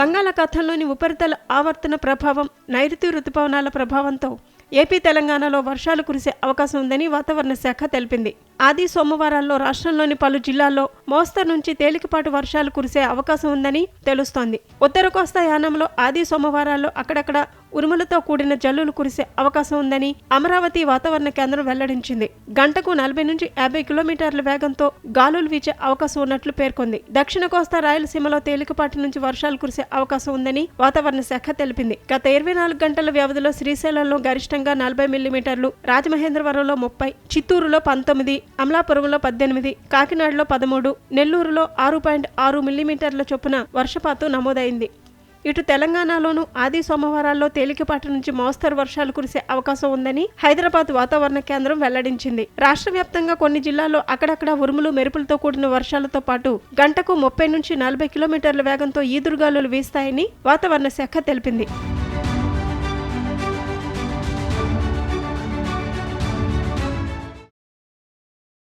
బంగాళాఖాతంలోని ఉపరితల ఆవర్తన ప్రభావం నైరుతి రుతుపవనాల ప్రభావంతో ఏపీ తెలంగాణలో వర్షాలు కురిసే అవకాశం ఉందని వాతావరణ శాఖ తెలిపింది. ఆది సోమవారాల్లో రాష్ట్రంలోని పలు జిల్లాల్లో మోస్తరు నుంచి తేలికపాటి వర్షాలు కురిసే అవకాశం ఉందని తెలుస్తోంది. ఉత్తర కోస్తా యానంలో ఆది సోమవారాల్లో అక్కడక్కడ ఉరుములతో కూడిన జల్లులు కురిసే అవకాశం ఉందని అమరావతి వాతావరణ కేంద్రం వెల్లడించింది. గంటకు నలభై నుంచి యాభై కిలోమీటర్ల వేగంతో గాలులు వీచే అవకాశం ఉన్నట్లు పేర్కొంది. దక్షిణ కోస్తా రాయలసీమలో తేలికపాటి నుంచి వర్షాలు కురిసే అవకాశం ఉందని వాతావరణ శాఖ తెలిపింది. గత ఇరవై నాలుగు గంటల వ్యవధిలో శ్రీశైలంలో గరిష్టంగా నలభై మిల్లీమీటర్లు రాజమహేంద్రవరంలో ముప్పై చిత్తూరులో పంతొమ్మిది అమలాపురంలో పద్దెనిమిది కాకినాడలో పదమూడు నెల్లూరులో ఆరు పాయింట్ ఆరు మిల్లీమీటర్ల చొప్పున వర్షపాతం నమోదైంది. ఇటు తెలంగాణలోనూ ఆది సోమవారాల్లో తేలికపాటి నుంచి మోస్తరు వర్షాలు కురిసే అవకాశం ఉందని హైదరాబాద్ వాతావరణ కేంద్రం వెల్లడించింది. రాష్ట్ర వ్యాప్తంగా కొన్ని జిల్లాల్లో అక్కడక్కడ ఉరుములు మెరుపులతో కూడిన వర్షాలతో పాటు గంటకు ముప్పై నుంచి నలభై కిలోమీటర్ల వేగంతో ఈదురుగాలులు వీస్తాయని వాతావరణ శాఖ తెలిపింది.